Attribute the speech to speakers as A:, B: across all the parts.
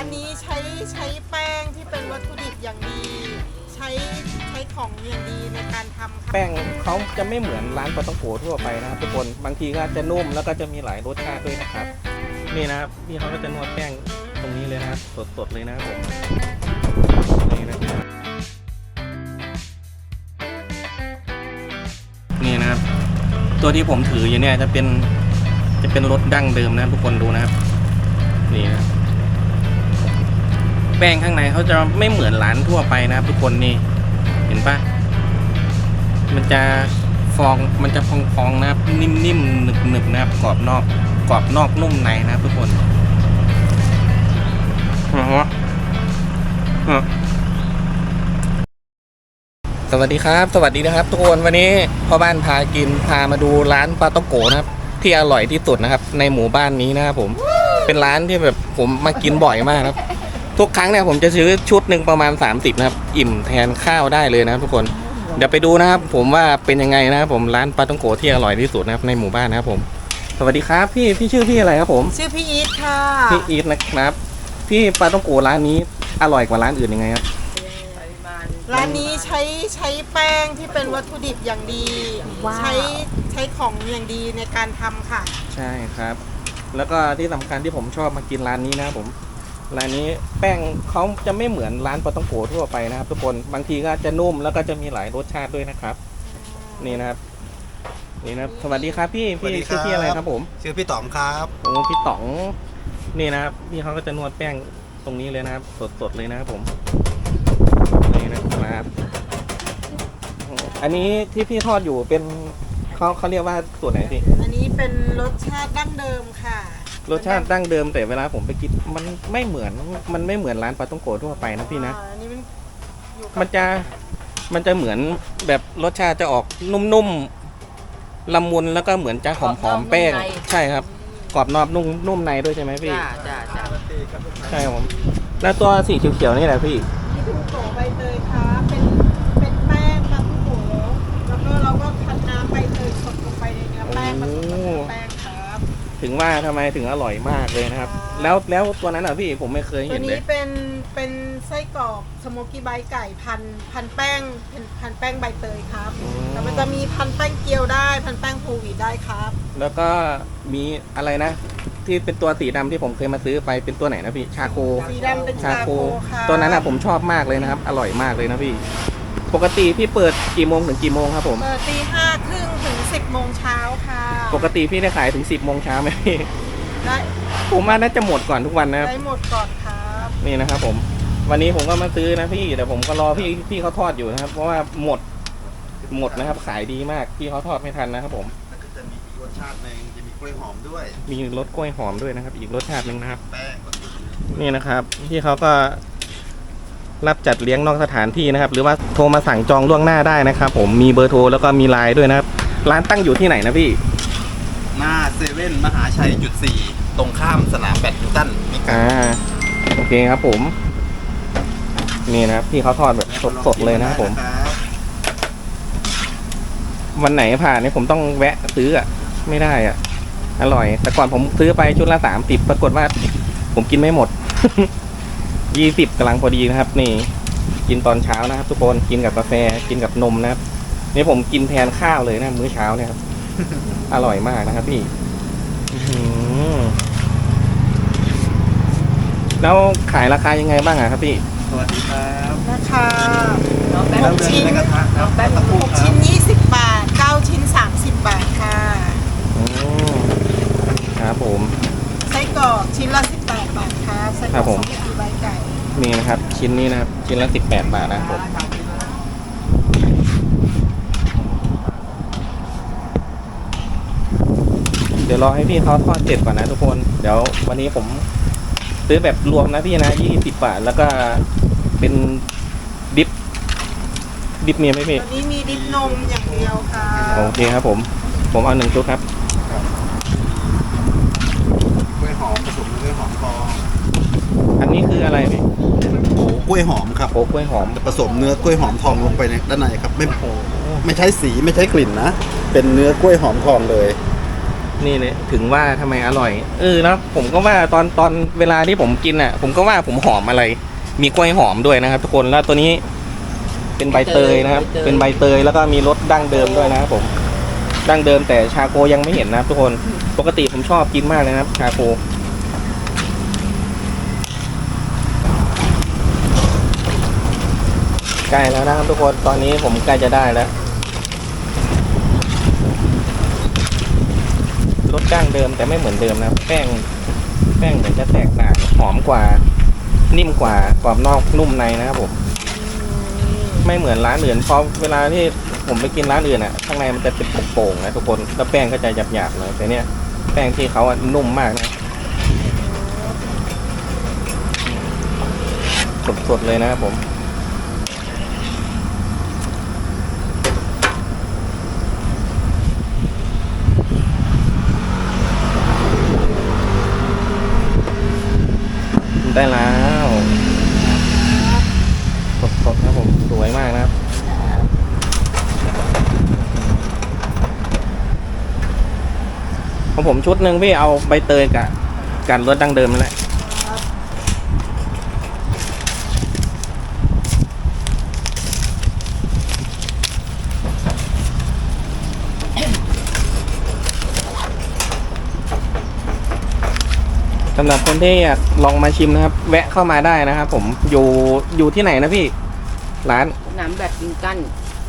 A: านนี้ใช้ใช้แป้งที่เป็นวัตถุดิบอย่างดี ใช้ใช้ของอย่างดีในการทำค่ะ
B: แป้งเขาจะไม่เหมือนร้านปาต้องโกทั่วไปนะครับทุกคนบางทีก็จะนุ่มแล้วก็จะมีหลายรสชาติด้วยนะครับ นี่นะครับพี่เขาก็จะนวดแป้งตรงนี้เลยนะครับสดๆเลยนะครับผมนี่นะครับนี่นะครับ ตัวที่ผมถืออยู่เนี่ยจะเป็นจะเป็นรสดั้งเดิมนะครับทุกคนดูนะครับ นี่นะครับ แป้งข้างในเขาจะไม่เหมือนร้านทั่วไปนะครับทุกคนนี่เห็นปะมันจะฟองมันจะพองๆนะครับนิ่มๆหนึบๆนะครับกรอบนอกกรอบนอกนุ่มในนะครับทุกคนอ๋ออ๋อสวัสดีครับ สวัสดีนะครับ ทุกคนวันนี้พ่อบ้านพากินพามาดูร้านปลาต้องโกนะครับ ที่อร่อยที่สุดนะครับ ในหมู่บ้านนี้นะครับผมเป็นร้านที่แบบผมมากินบ่อยมากนะครับ ทุกครั้งเนี่ยผมจะซื้อชุดหนึ่งประมาณ 30นะครับ อิ่มแทนข้าวได้เลยนะครับทุกคน เดี๋ยวไปดูนะครับ ผมว่าเป็นยังไงนะครับผมร้านปลาต้องโกะที่อร่อยที่สุดนะครับในหมู่บ้านนะครับผม สวัสดีครับพี่พี่ชื่อพี่อะไรครับผม
A: ชื่อพี่อีทค่ะ
B: พี่อีทนะครับ พี่ปลาต้องโกะร้านนี้อร่อยกว่าร้านอื่นยังไงครับ
A: ร้านนี้ใช้ใช้แป้งที่เป็นวัตถุดิบอย่างดี
C: ว้าว
A: ใช้ใช้ของอย่างดีในการทำค่ะ
B: ใช่ครับ แล้วก็ที่สำคัญที่ผมชอบมากินร้านนี้นะครับผม ร้านนี้แป้งเขาจะไม่เหมือนร้านปลาต้องโกะทั่วไปนะครับ ทุกคนบางทีก็จะนุ่มแล้วก็จะมีหลายรสชาติด้วยนะครับ นี่นะครับ นี่นะครับสวัสดีครับพี่
D: สวัส
B: พี่
D: ดีครับ
B: ชื่อพี่อะไรครับผม
D: ชื่อพี่ต๋อมครับ
B: โอ้พี่ต๋องนี่นะครับพี่เขาก็จะนวดแป้งตรงนี้เลยนะครับ สดๆเลยนะครับผมนี่นะครับอันนี้ที่พี่ทอดอยู่เป็นเขาเขาเรียกว่าส่วนไหนพี่
A: อันนี้เป็นรสชาติดั้งเดิมค่ะ
B: รสชาติดั้งเดิมแต่เวลาผมไปกินมันไม่เหมือนมันไม่เหมือนร้านปลาต้องโกะทั่วไปนะพี่นะ
A: อ่าอันนี้มันอยู่กับ
B: มันจะมันจะเหมือนแบบรสชาติจะออกนุ่มๆละมุนแล้วก็เหมือนจะหอมๆแป้งใช่ครับกรอบนอกนุ่มนุ่มในด้วยใช่ไหมพี่
C: จ้าจ้าจ้า
B: ใช่ครับผมแล้วตัวสีเขียวๆนี่แหละพี่
A: ที่ถูกโกใบเตยค่ะเป็นเป็นแป้งปลาทูโกแล้วก็เราก็คั้นน้ำใบเตยสดลงไปในเนื้อแป้งผสมกับเนื้อแป้งครับ
B: ถึงว่าทำไมถึงอร่อยมากเลยนะครับ แล้วแล้วตัวนั้นอะพี่ผมไม่เคย
A: ตั
B: เห็
A: วน
B: เล
A: นี้
B: ย
A: เป็นเป็นไส้กรอกสโมกี้ไบไก่พันพันแป้งเป็นพันแป้งใบเตยครับ
B: อืม
A: แต่มันจะมีพันแป้งเกี๊ยวได้พันแป้งโควิดได้ครับ
B: แล้วก็มีอะไรนะ ที่เป็นตัวสีดำที่ผมเคยมาซื้อไปเป็นตัวไหนนะพี่ชาโค
A: สีดำเป็น
B: ชา
A: ชา
B: โค
A: โคค่ะ
B: ตัวนั้นอะผมชอบมากเลยนะครับ อร่อยมากเลยนะพี่ ปกติพี่เปิดกี่โมงถึงกี่โมงครับผม
A: เปิดตีห้าครึ่งถึงสิบโมงเช้าค่ะ
B: ปกติพี่ได้ขายถึง 10โมงเช้าไหมพี่
A: ได้
B: ผมว่าน่าจะหมดก่อนทุกวันนะครับ
A: ได้หมดก่อนครับ
B: นี่นะครับผม วันนี้ผมก็มาซื้อนะพี่แต่ผมก็รอพี่พี่เขาทอดอยู่นะครับ เพราะว่าหมดหมดนะครับ ขายดีมากพี่เขาทอดไม่ทันนะครับผม
D: แล้วก็จะมีอีกรสชาติหนึ่งจะมีกล้วยหอมด้วย
B: มีรสกล้วยหอมด้วยนะครับ อีกรสชาติหนึ่งนะครับ
D: แป้ง
B: นี่นะครับ พี่เขาก็ รับจัดเลี้ยงนอกสถานที่นะครับ หรือว่าโทรมาสั่งจองล่วงหน้าได้นะครับ ผมมีเบอร์โทรแล้วก็มีไลน์ด้วยนะครับ ร้านตั้งอยู่ที่ไหนนะพี่
D: หน้าเซเว่นมหาชัยจุดสี่ตรงข้ามสนามแบดมินตันมีกา
B: อ่าโอเคครับผม นี่นะครับพี่เขาทอดแบบสดๆเลยนะครับผม วันไหนผ่านเนี่ยผมต้องแวะซื้ออะ ไม่ได้อะ อร่อย แต่ก่อนผมซื้อไปชุดละสามสิบปรากฏว่า ผมกินไม่หมด ยี่สิบกำลังพอดีนะครับ นี่ กินตอนเช้านะครับ ทุกคนกินกับกาแฟกินกับนมนะครับ นี่ผมกินแทนข้าวเลยนะ มื้อเช้าเนี่ยครับ อร่อยมากนะครับ พี่อื้อหือแล้วขายราคายังไงบ้างอะครับพี่
D: สวัสดีครับ
A: ราคา
C: น้องแป้ง
A: ห
D: แล้ว
A: ก
D: เรื
A: ชิ้น
D: ในกระทะครับ
C: แป้ง
D: ตะ
A: ห
D: ปู
A: ก
D: ครั
A: ชิ้
D: บ
A: นยี่สิบบาทเก้าชิ้นสามสิบบาทค่ะ
B: อืมครับผม
A: ไส้กรอกชิ้นละสิบแปดบาทครับไส้ก
B: ครั
A: รอบก
B: ผม
A: สองกีใบไก่
B: นี่นะครับ ชิ้นนี้นะครับ ชิ้นละสิบแปดบาทนะครับผมเดี๋ยวรอให้พี่เขาทอดเสร็จก่อนนะทุกคน เดี๋ยววันนี้ผมซื้อแบบรวมนะพี่นะยี่สิบบาท แล้วก็เป็นดิฟดิฟมีไหมพี่
A: ตัวนี้มีดิบนมอย่างเดียวค่ะ
B: โอเคครับผม ผมเอาหนึ่งชุดครับ
D: กล้วยหอมผสมกับกล้วยหอมทอง
B: อันนี้คืออะไรพี่
D: โอ้ กล้วยหอมครับ
B: โอ้กล้วยหอม
D: ผสมเนื้อกล้วยหอมทองลงไปในด้านในครับ ไม่
B: โอ้
D: ไม่ใช้สีไม่ใช้กลิ่นนะ เป็นเนื้อกล้วยหอมทองเลย
B: อนี่เลยถึงว่าทำไมอร่อย เออแล้วผมก็ว่าตอนตอนเวลาที่ผมกินอะ ผมก็ว่าผมหอมอะไร มีกล้วยหอมด้วยนะครับ ทุกคนแล้วตัวนี้เป็นใบเตยนะครับ
C: ใบเตย
B: เป็นใบเตยแล้วก็มีรสดั้งเดิมด้วยนะครับผม ดั้งเดิมแต่ชาโคยังไม่เห็นนะครับทุกคนปกติผมชอบกินมากเลยนะครับ ชาโค ใกล้แล้วนะครับทุกคน ตอนนี้ผมใกล้จะได้แล้ว รสดั้งเดิมแต่ไม่เหมือนเดิมนะ แป้ง แป้งเหมือนจะแตกต่าง หอมกว่า นิ่มกว่า กรอบนอกนุ่มในนะครับผม ไม่เหมือนร้านอื่น เพราะเวลาที่ผมไปกินร้านอื่นอะ ข้างในมันจะเป็นโป่งๆนะทุกคน แล้วแป้งก็จะหยาบๆหน่อยแต่เนี้ยแป้งที่เขาอะนุ่มมากนะสดๆเลยนะครับผม ได้แล้วสดๆครับผมสวยมากนะครับของผมชุดหนึ่งพี่เอาใบเตยกับกันรถดั้งเดิมนั่นแหละ สำหรับคนที่อยากลองมาชิมนะครับ แวะเข้ามาได้นะครับผมอยู่อยู่ที่ไหนนะพี่ ร้าน
C: สนามแบดมินตัน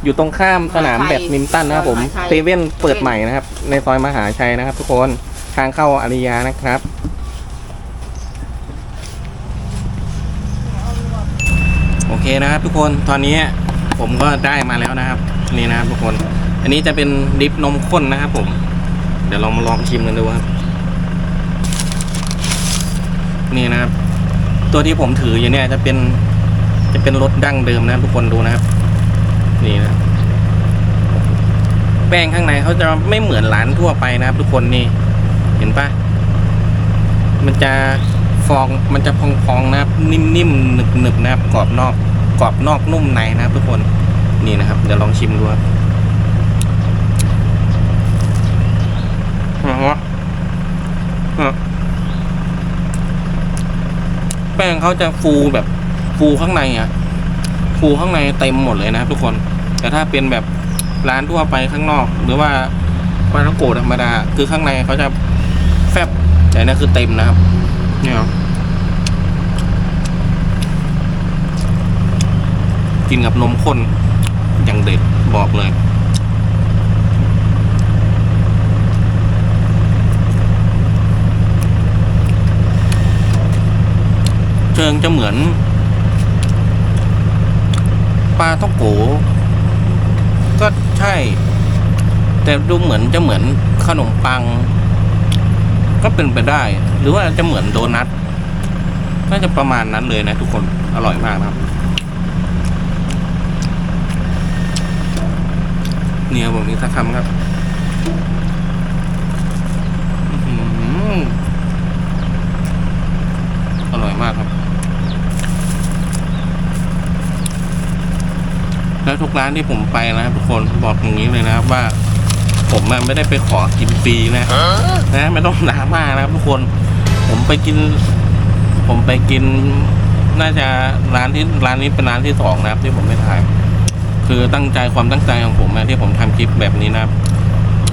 B: อยู่ตรงข้ามสนาม
C: มหาชัย
B: แบดมินตันนะครับผม
C: มหาชัย
B: เซเว่นเปิดใหม่นะครับ ในซอยมหาชัยนะครับ ทุกคนทางเข้าอาริยานะครับ โอเคนะครับทุกคนตอนนี้ผมก็ได้มาแล้วนะครับ นี่นะครับทุกคน อันนี้จะเป็นดิฟนมข้นนะครับผม เดี๋ยวเรามาลองชิมกันดูครับ นี่นะครับ ตัวที่ผมถืออยู่เนี่ยจะเป็นจะเป็นรสดั้งเดิมนะทุกคนดูนะครับ นี่นะแป้งข้างในเขาจะไม่เหมือนร้านทั่วไปนะครับ ทุกคนนี่ เห็นปะมันจะฟองมันจะพองๆนะครับ นิ่มๆหนึบๆนะครับกรอบนอกกรอบนอกนุ่มในนะครับทุกคนนี่นะครับ เดี๋ยวลองชิมดูครับอ๋ออ๋อ แป้งเขาจะฟูแบบฟูข้างในอะ ฟูข้างในเต็มหมดเลยนะทุกคน แต่ถ้าเป็นแบบร้านทั่วไปข้างนอก หรือว่าปลาท้องโกะธรรมดา คือข้างในเขาจะแฟบแต่อันนี่คือเต็มนะครับเนี่ยครับกินกับนมข้นอย่างเด็ดบอกเลย ชิงจะเหมือน ปลาท่องโกก็ใช่ แต่ดูเหมือนจะเหมือนขนมปัง ก็เป็นไปได้ หรือว่าจะเหมือนโดนัทน่าจะประมาณนั้นเลยนะทุกคนอร่อยมากนะครับ เนี่ยผมมีสักคำครับอร่อยมากครับ แล้วทุกร้านที่ผมไปนะครับทุกคนบอกอย่างนี้เลยนะครับว่า ผมอะไม่ได้ไปขอกินฟรีนะนะไม่ต้องดราม่านะครับทุกคนผมไปกิน ผมไปกิน น่าจะร้านที่ร้านนี้เป็นร้านที่สองนะครับ ที่ผมไม่ถ่าย คือตั้งใจความตั้งใจของผมอะที่ผมทำคลิปแบบนี้นะครับ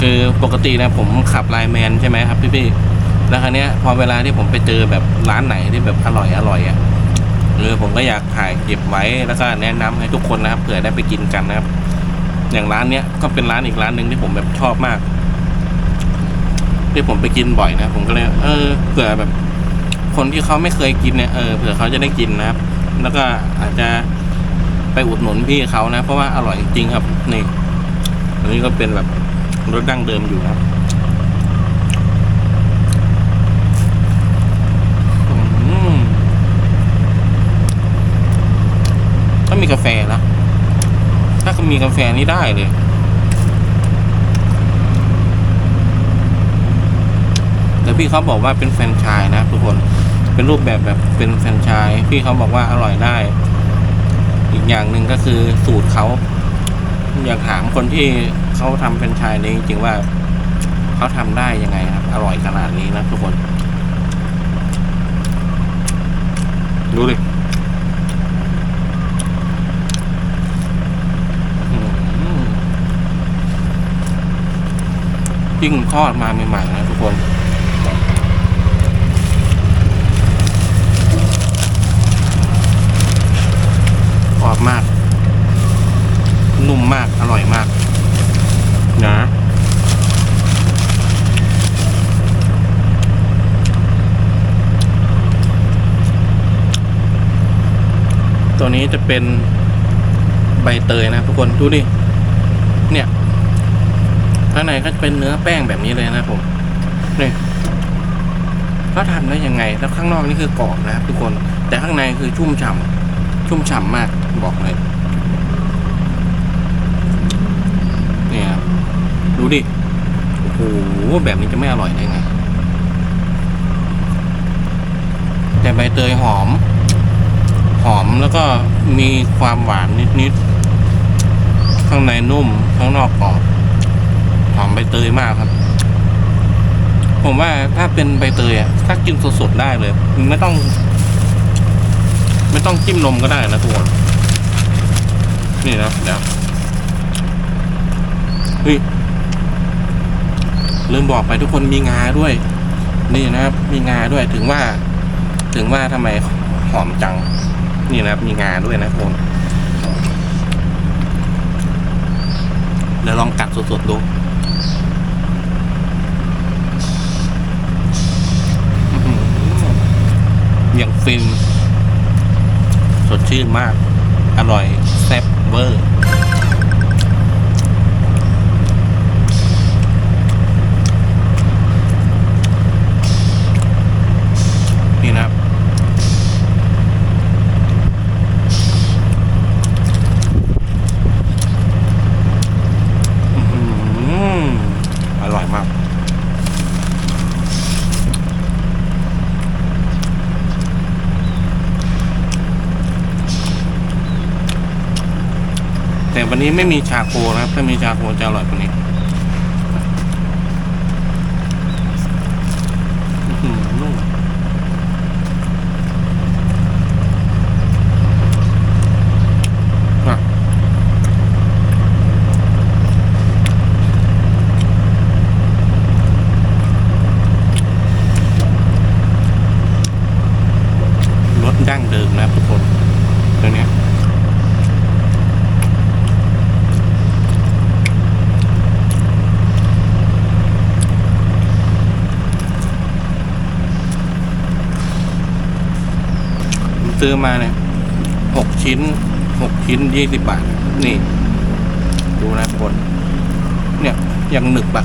B: คือปกตินะผมขับไลน์แมนใช่ไหมครับพี่ๆแล้วครั้นี้ยพอเวลาที่ผมไปเจอแบบร้านไหนที่แบบอร่อยอร่อยอะ เออผมก็อยากถ่ายเก็บไว้แล้วก็แนะนำให้ทุกคนนะครับเผื่อได้ไปกินกันนะครับ อย่างร้านเนี้ยก็เป็นร้านอีกร้านหนึ่งที่ผมแบบชอบมาก ที่ผมไปกินบ่อยนะผมก็เลย เออเผื่อแบบ คนที่เขาไม่เคยกินเนี่ยเออเผื่อเขาจะได้กินนะครับ แล้วก็อาจจะไปอุดหนุนพี่เขานะ เพราะว่าอร่อยจริงครับนี่อันนี้ก็เป็นแบบรสดั้งเดิมอยู่ครับอืม ถ้ามีกาแฟนะ ถ้ามีกาแฟนี่ได้เลย แต่พี่เขาบอกว่าเป็นแฟรนไชายนะทุกคน เป็นรูปแบบแบบเป็นแฟรนไชาย พี่เขาบอกว่าอร่อยได้ อีกอย่างหนึ่งก็คือสูตรเขา อยากถามคนที่เขาทำแฟรนไชายนี้จริงๆว่าเขาทำได้ยังไงครับ อร่อยขนาดนี้นะทุกคน ดูดิอื้อหือ ยิ่งทอดมาใหม่ๆนะทุกคนกรอบมาก นุ่มมาก อร่อยมาก นะตัวนี้จะเป็นใบเตยนะครับทุกคน ดูดิเนี่ย ข้างในก็เป็นเนื้อแป้งแบบนี้เลยนะผมนี่เขาทำได้ยังไง แล้วข้างนอกนี่คือกรอบนะครับทุกคน แต่ข้างในคือชุ่มฉ่ำชุ่มฉ่ำมากบอกเลยเนี่ยครับดูดิโอ้โหแบบนี้จะไม่อร่อยได้ไงแต่ใบเตยหอม หอมแล้วก็มีความหวานนิดๆข้างในนุ่มข้างนอกกรอบ อมใบเตยมากครับ ผมว่าถ้าเป็นใบเตยอะถ้ากินสดๆได้เลย ไม่ต้อง ไม่ต้องจิ้มนมก็ได้นะทุกคนนี่นะเดี๋ยวเฮ้ยลืมบอกไปทุกคนมีงาด้วย นี่นะครับ มีงาด้วยถึงว่า ถึงว่าทำไมหอมจัง นี่นะครับ มีงาด้วยนะทุกคนเดี๋ยวลองกัดสดๆดูอื้อหือ ฟินสดชื่นมาก อร่อย แซ่บเวอร์ นี่นะครับ อื้อหืออร่อยมาก แต่วันนี้ไม่มีชาโคนะครับ ถ้ามีชาโคจะอร่อยกว่านี้นุ่มรสดั้งเดิมนะทุกคนตัวเนี้ย ซื้อมาเนี่ยหกชิ้นหกชิ้นยี่สิบบาท นี่ ดูนะทุกคนเนี่ยยังหนึบอะ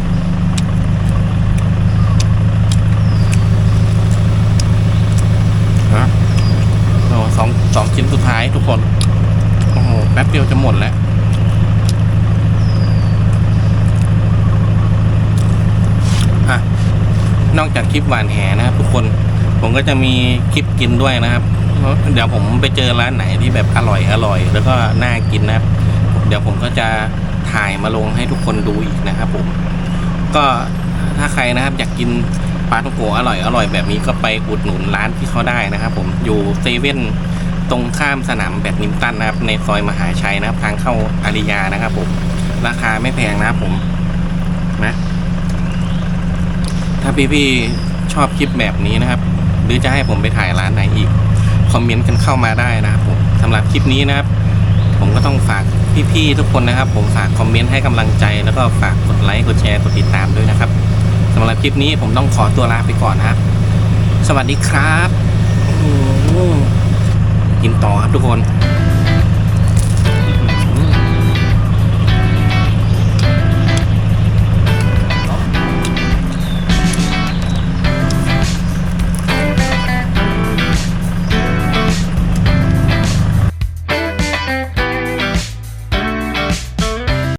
B: ฮะโอ้สองสองชิ้นสุดท้ายทุกคน โอ้โห แป๊บเดียวจะหมดแล้วอะนอกจากคลิปหวานแหนะครับทุกคน ผมก็จะมีคลิปกินด้วยนะครับ เดี๋ยวผมไปเจอร้านไหนที่แบบอร่อยอร่อย แล้วก็น่ากินนะครับ เดี๋ยวผมก็จะถ่ายมาลงให้ทุกคนดูอีกนะครับผม ก็ถ้าใครนะครับอยากกินปลาท่องโกะอร่อยอร่อยแบบนี้ก็ไปอุดหนุนร้านที่เขาได้นะครับ ผมอยู่เซเว่นตรงข้ามสนามแบดมินตันนะครับ ในซอยมหาชัยนะครับ ทางเข้าอาริยานะครับ ผม ราคาไม่แพงนะครับผมนะถ้าพี่ๆชอบคลิปแบบนี้นะครับ หรือจะให้ผมไปถ่ายร้านไหนอีก คอมเมนต์กันเข้ามาได้นะครับผมสำหรับคลิปนี้นะครับ ผมก็ต้องฝากพี่ๆทุกคนนะครับ ผมฝากคอมเมนต์ให้กำลังใจ แล้วก็ฝากกดไลค์กดแชร์กดติดตามด้วยนะครับสำหรับคลิปนี้ผมต้องขอตัวลาไปก่อนนะครับ สวัสดีครับอ้โหกินต่อครับทุกคน